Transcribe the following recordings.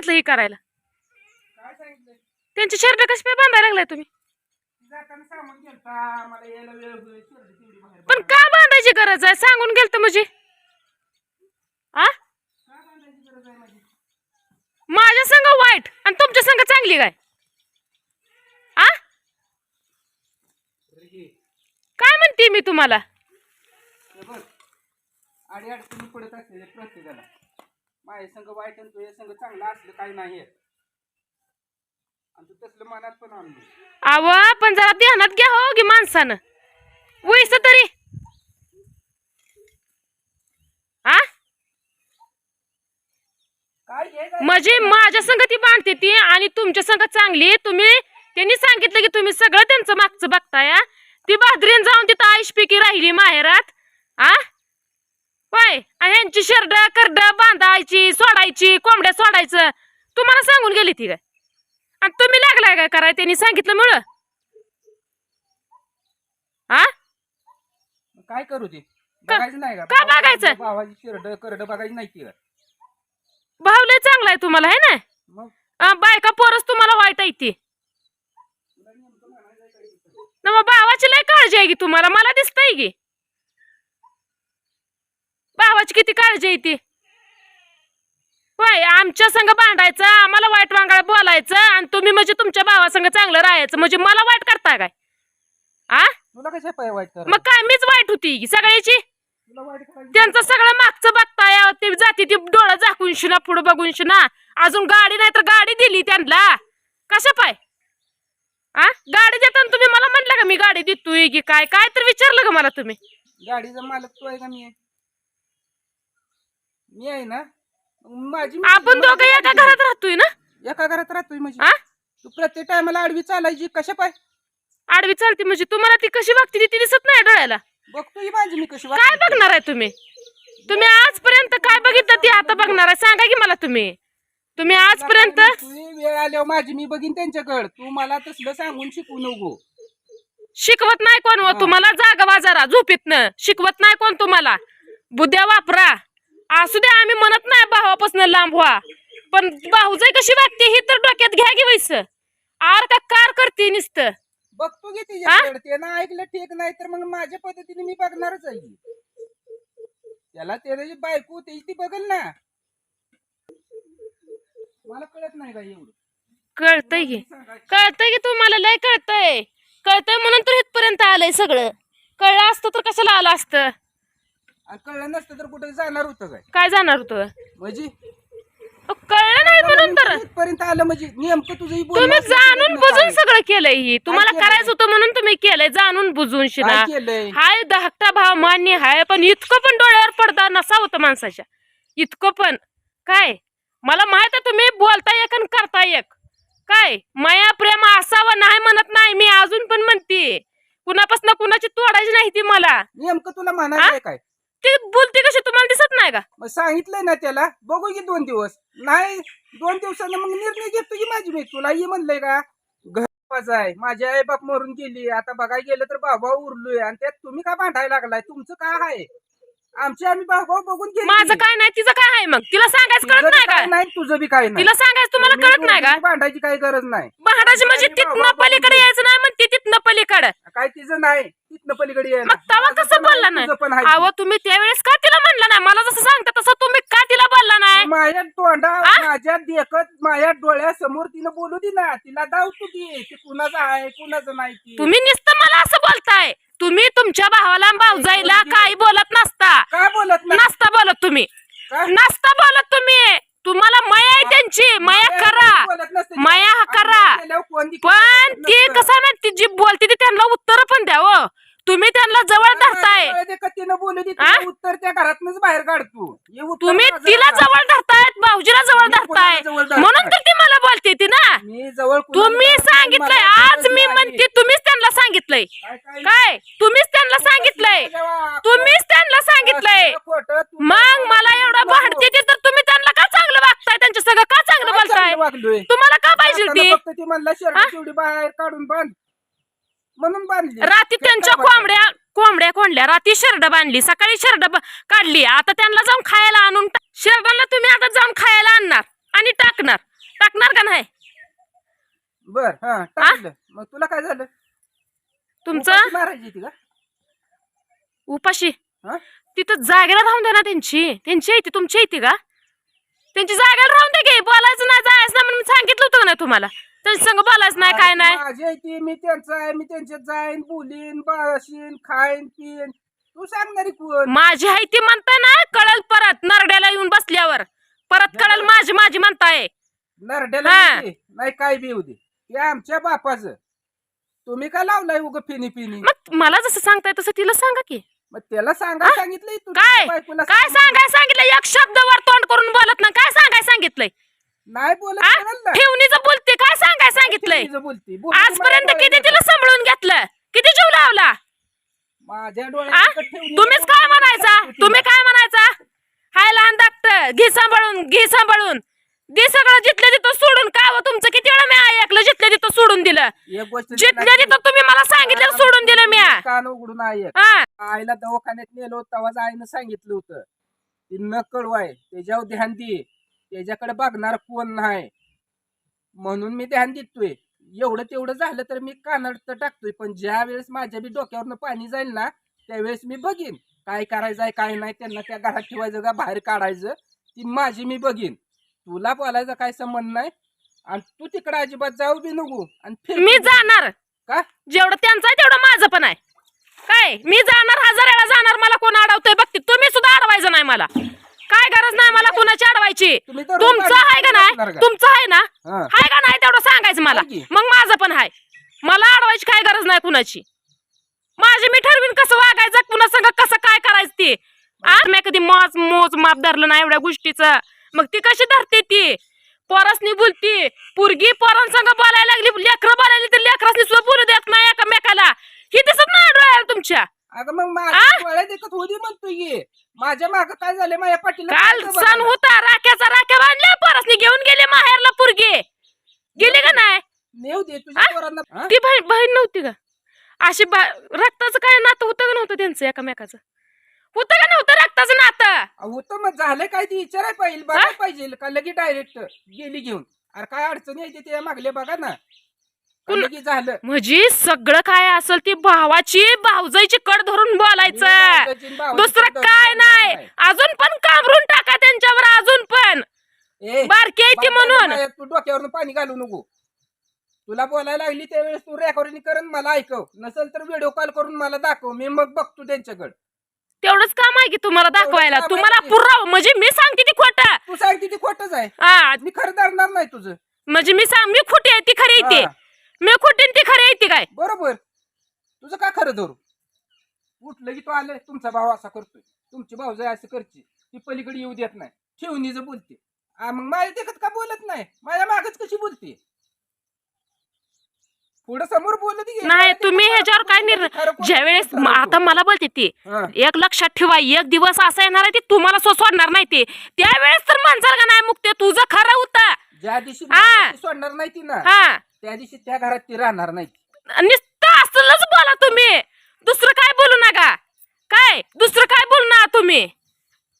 सांगितलं हे करायला? काय सांगितलं त्यांची शर्ट कशी काय बांधायला लागलाय तुम्ही? जाताना सामान गेलता मला यायला वेळ होईल शिर्डी तेवढी बाहेर पण का बांधायची गरज आहे? सांगून गेलत म्हणजे. आ? का बांधायची गरज आहे माझी? माझ्या संग वाईट आणि तुमच्या संग चांगली काय? आ. काय म्हणते मी तुम्हाला? हे बघ आडी अडचणी पडत असलेले प्रत्येकाला. माझ्या संघ वाईट आणि तुझ्या संघ चांगलं असलं काही नाही. आणि तू तसलं मनात पण आणलं आव पण जरा ध्यानात घ्या हो गी माणसानं वयस तरी आ काय हे काय? म्हणजे माझ्या संग ती बांधते ती आणि तुमच्या संग चांगली तुम्ही त्यांनी सांगितलं की तुम्ही सगळं त्यांचं मागचं बघताय हा? ती बाजरीन जाऊन तिथं आईशपैकी राहिली माहेरात आ होय ह्यांची शेरड करड बांधायची सोडायची कोंबड्या सोडायचं. तुम्हाला सांगून गेली ती काय आणि तुम्ही लागलाय काय कराय त्यांनी सांगितलं मुळ. काय करू ते? बघायचं नाही का? बघायचं? भावाची शिरड करड बघायची नाही? भाऊ लय चांगला आहे तुम्हाला है ना? मग? अं, बायका पोरच तुम्हाला वाईट आहे ती? ना मग भावाची लय काळजी आहे की तुम्हाला? मला दिसतंय की. भावाची किती काळजी आहे ती? होय आमच्या संग भांडायचं आम्हाला वाईट वांगाळ बोलायचं आणि तुम्ही म्हणजे तुमच्या भावासंग चांगलं राहायचं म्हणजे मला वाईट करता काय? आ? तुला कशा पाय वाईट कर मग काय मीच वाईट होती सगळ्याची? तुला वाईट करायची त्यांचं सगळं मागचं बघताय ते जाती ती डोळं झाकून शिना पुढं बघून शिना. अजून गाडी नाही तर गाडी दिली त्यांना. कशा पाय? आ? गाडी देताना तुम्ही मला म्हणलं का मी गाडी देतोय की काय? काय तर विचारलं का मला तुम्ही? गाडीचा मालक तू आहे का मी? आहे मी आहे ना माझी आपण दोघं एका घरात राहतोय ना. एका घरात राहतोय म्हणजे. आ? तू प्रत्येक टायमाला आडवी चालायची कशा पाय? आडवी चालते म्हणजे तुम्हाला ती कशी वागते ती दिसत नाही डोळ्याला बघतोय माझी मी कशी काय वागते. बघणार आहे तुम्ही? तुम्ही आजपर्यंत काय बघितलं ती आता बघणार आहे? सांगा की मला तुम्ही. तुम्ही आजपर्यंत तू वेळ आल्यावर माझी मी बघीन त्यांच्याकडे तू मला तसलं सांगून शिकवू नको. शिकवत नाही कोण हो. तुम्हाला जागा जरा झोपीतनं. शिकवत नाही कोण तुम्हाला? बुद्ध्या वापरा. असू द्या आम्ही म्हणत नाही भावापासून लांब व्हा. पण भाऊजाई कशी वागते ही तर डोक्यात घ्या की वैस. आर का कार करते नुसतं. बघतो की तिच्याकडे त्यानं ऐकलं ठीक नाही तर मग माझ्या पद्धतीने मी बघणारच आहे. त्याला त्याला जी बायको त्याची ती बघल ना. मला कळत नाही का एवढं. कळतंय की. कळतंय की तुम्हाला लय कळतंय. कळतंय म्हणून तर इथपर्यंत आलंय सगळं. कळलं असतं तर कशाला आलं असतं? आणि कळलं नसतं तर कुठे जाणार होतं काय? काय जाणार होतं? म्हणजे? अहो, कळलं नाही म्हणून तर. इथपर्यंत आलं म्हणजे? नेमकं तुझं ही बोलणं तुम्ही जाणून बुजून काय. सगळं केलंय ही. तुम्हाला केलंय? करायचं होतं म्हणून तुम्ही केलंय. जाणून बुजून शिना काय केलंय? हाय धाकटा भाव मान्य हाय पण इतकं पण डोळ्यावर पडदा नसा होतं माणसाच्या. इतकं पण. काय? मला माहीत आहे तुम्ही बोलता एक आणि करता एक. काय? माया प्रेम असावं नाही म्हणत नाही मी अजून पण म्हणते. कुणापासून कुणाची तोडायची नाही ती मला. नेमकं तुला म्हणायचं काय? ती बोलते कशी तुम्हाला दिसत नाही का? मग सांगितलंय ना त्याला. बघू की दोन दिवस. नाही दोन दिवसानं मग निर्णय घेतो की माझी मी तुला ये म्हणलंय का घर आहे. माझी आई बाप मरून गेली. आता बघायला गेलं तर भाऊ उरलोय. आणि त्यात तुम्ही का भांडायला लागलाय? तुमचं काय आहे? आमचे आम्ही भाऊ बघून गेली. माझं काय नाही तिचं काय आहे मग? तिला सांगायचं तुझं कळत बी नाही काय का? नाही तुझं बी काय नाही. तिला सांगायचं तुम्हाला तुम्ही कळत नाही का? भांडायची काही गरज नाही. भाडाची म्हणजे तिथनं बाबा पलीकडे यायचं नाही म्हणते तिथनं पलीकडे. काय तिचं नाही. तिथनं पलीकडे ये मग तवा कसं बोलला नाही. अहो तुम्ही त्यावेळेस का तिला म्हणला नाही? मला जसं सांगता तसं तुम्ही का तिला बोलला नाही? माझ्या तोंडा? माझ्या देखत माझ्या डोळ्यासमोर तिनं बोलू दे ना. तिला दावतो ते. कुणाचं आहे कुणाचं नाही ती. तुम्ही नुसतं मला असं बोलताय. तुम्ही तुमच्या भावाला भाऊजाईला काही बोलत नसता. काय बोलत नाही? नसता बोलत तुम्ही. काय? नसता बोलत तुम्ही. तुम्हाला मया आहे त्यांची. मया करा. बोलत नसते. माया करा. कोण ती पण ती. कसं माहिती जी बोलते ती त्यांना उत्तर पण द्या हो. तुम्ही त्यांना जवळ धरताय. बोलू दे उत्तर त्या घरातनच बाहेर काढतो हे उत्तर तुम्ही माझं तिला. जवळ धरतायत भाऊजीला जवळ मी कोणाला धरताय. जवळ धरताय? म्हणून तर ती मला बोलते ती ना. मी जवळ कुणाला तुम्ही नाही, सांगितलंय. मला आज मी. म्हणते तुम्हीच त्यांना सांगितलंय. काय- काय- काय? तुम्हीच त्यांना सांगितलंय. तुम्हीच त्यांना सांगितलंय. असलं खोटं तू मग मला एवढं भांडते ते तर तुम्ही त्यांना का चांगलं वागताय? त्यांच्या सगळं का चांगलं काय बोलताय? वागलोय? तुम्हाला का पाहिजे ती फक्त ती म्हणला हा? बाहेर काढून बांध. म्हणून बांधली. रात्री ते त्यांच्या? कोंबड्या कोंबड्या कोंडल्या. रात्री शर्ट बांधली. सकाळी शर्ट काढली. आता त्यांना जाऊन खायला आणून शर्टाला तुम्ही आता जाऊन खायला आणणार आणि टाकणार. का नाही? बर हा टाकलं. मग तुला काय झालं? तुमचं? उपाशी मारायची ती का? उपाशी? हा? तिथं जागेला राहून द्या ना त्यांची. त्यांची आहे ती तुमची आहे ती का? त्यांची जागेला राहून द्या की बोलायचं नाही जायचं नाही म्हणून मी सांगितलं होतं का नाही तुम्हाला? त्यांच्या संग बोलायचं नाही काय नाही. माझी आहे ती मी त्यांचं आहे मी त्यांच्यात जाईन बोलीन बाशीन खाईन पिन तू सांगणारी कोण? माझी आहे ती म्हणताय ना कळल परत नरड्याला येऊन बसल्यावर. परत कळल माझी माझी म्हणताय. नरड्याला हा. नाही काय बी दे. ते आमच्या बापाचं. तुम्ही काय लावलाय उग पिनी पिनी मग मला जसं सांगताय तसं तिला सांगा की. मग त्याला सांगा? सांगितलंय तू काय? तुझ्या बायकोला काय. सांगाय सांगितलं एक शब्दावर तोंड करून बोलत ना काय सांगाय सांगितलंय? नाही बोलत? कोणाला. ठेवणीचं बोलते काय सांगाय सांगितलंय. तिचं बोलती. बोलती आजपर्यंत किती तिला सांभाळून घेतलं? किती जीव लावला? माझ्या आ? डोळ्यात तुम्हीच काय म्हणायचा? तुम्ही काय म्हणायचा? हाय लहान धाकट घे सांभाळून घे सांभाळून. दे सगळं जिथलं तिथं सोडून. का व तुमचं? किती वेळा मी ऐकलं जिथलं तिथं सोडून दिलं? एक गोष्ट तिथं तुम्ही मला सांगितलं सोडून दिलं मी. कान उघडून आहे हा आईला दवाखान्यात नेलो तेव्हाच आईनं सांगितलं होतं. ती न कळवाय त्याच्यावर ध्यान दे. त्याच्याकडे बघणार कोण नाही. म्हणून मी ध्यान देतोय. एवढं तेवढं झालं तर मी कानाड तर टाकतोय पण ज्या वेळेस माझ्या बी डोक्यावरनं पाणी जाईल ना त्यावेळेस मी बघीन. काय करायचं आहे काय नाही त्यांना त्या घरात ठेवायचं का बाहेर काढायचं ती माझी मी बघीन. तुला बोलायचा काय संबंध नाही. आणि तू तिकडे अजिबात जाऊ बी नको आणि फिर मी जाणार. का? जेवढं त्यांचं आहे तेवढं माझं पण आहे. काय? मी जाणार हजार वेळा जाणार मला कोण अडवतंय? बघते तुम्ही सुद्धा अडवायचं नाही मला. काय गरज नाही मला कुणाची अडवायची? तुम्ही तर तुमचं आहे का नाही? का? तुमचं आहे ना? हा. आहे का नाही तेवढं सांगायचं मला. आहे की. मग माझं पण आहे. मला अडवायची काय गरज नाही कुणाची? माझी मी ठरवीन कसं वागायचं पुन्हा संग कसं काय करायचं ते. आज मी कधी मोज मोज माप धरलं नाही एवढ्या गोष्टीचं. मग ती कशी धरते ती? पोरासनी बोलती पुरगी पोरांसंग बोलायला लागली लेकरं बोलायला तर लेकरासनी सुद्धा बोलू देत नाही एकामेकाला. ही दिसत नाही डोळ्याला तुमच्या. अगं मग आ? माझ्या डोळ्यात देखत होती म्हणतोय की. माझ्या माग काय झालं माझ्या पाठीला काल काय सण बघायला? होता राख्याचा राख्या बांधल्या पोरासनी घेऊन गेले माहेरला पुरगी. गेली का नाही? नेऊ दे तुझ्या आ? पोरांना. हा? ती बहीण बहीण नव्हती का? अशी बा रक्ताचं काय नातं होतं का नव्हतं त्यांचं एकामेकाचं? होतं का नव्हतं रक्ताचं नातं? होतं मग झालं काय ते? विचारायला पाहिजे बघायला पाहिजे का लगे डायरेक्ट गेली घेऊन? अरे काय अडचणी यायची ते मागले बघा ना. का झालं. म्हणजे सगळं काय असेल ती भावाची भावजाईची कड धरून बोलायचं. भावाची दुसरं कड काय धरून नाही. अजून पण कामरून टाका त्यांच्यावर अजून पण. ए, बारकी आहे ती म्हणून. तू डोक्यावरून पाणी घालू नको. तुला बोलायला लागली त्यावेळेस तू रेकॉर्डिंग करून मला ऐकव. नसेल तर व्हिडिओ कॉल करून मला दाखव. मी मग बघतो त्यांच्याकडे. तेवढंच काम आहे की तुम्हाला दाखवायला. काम आहे तुम्हाला की. पुराव म्हणजे मी सांगते ती खोटं. तू सांगते ती खोटच आहे. मी खरं धरणार नाही तुझं. म्हणजे मी सांग मी खोटी आहे ती खरी येते हा. मी खोटी आणि ती खरी येते काय? बरोबर. तुझं का खरं धरू? उठलं की तू आलं तुमचा भाव असा करतोय. तुमची भाऊजाई असं करते ती पलीकडे येऊ देत नाही. ठेवणीच बोलते. आ, मग माझ्या देखत का बोलत नाही? माझ्या मागच कशी बोलते? पुढे समोर बोलत गेली. नाही तुम्ही ह्याच्यावर काय निर्णय खरं ज्या वेळेस खरं खोटं. आता मला बोलते ती हा. एक लक्षात ठेवा एक दिवस असा येणार आहे ती तुम्हाला सो सोडणार नाही ते. त्यावेळेस तर माणसाला का नाही मुक्ते? तुझं खरं होतं. ज्या दिवशी हा. मला ती सोडणार नाही ती ना. हा. त्या दिवशी त्या घरात ती राहणार नाही. नुसतं असलंच बोला तुम्ही. दुसरं काय बोलू नका. काय? दुसरं काय बोलू ना तुम्ही?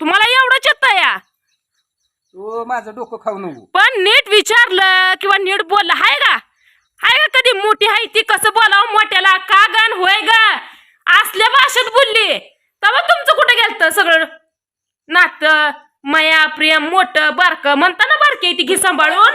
तुम्हाला एवढंच येतं या. तो माझं डोकं खाऊ नको. पण नीट विचारलं किंवा नीट बोललं हाय का? हाय का कधी मोठी हाय ती? कसं बोलावं मोठ्याला? का गाण होय ग? असल्या भाषेत बोलली. तेव्हा तुमचं कुठे गेलत सगळं? नातं मया प्रेम मोठं बारक. म्हणता ना बारकी ती घे सांभाळून.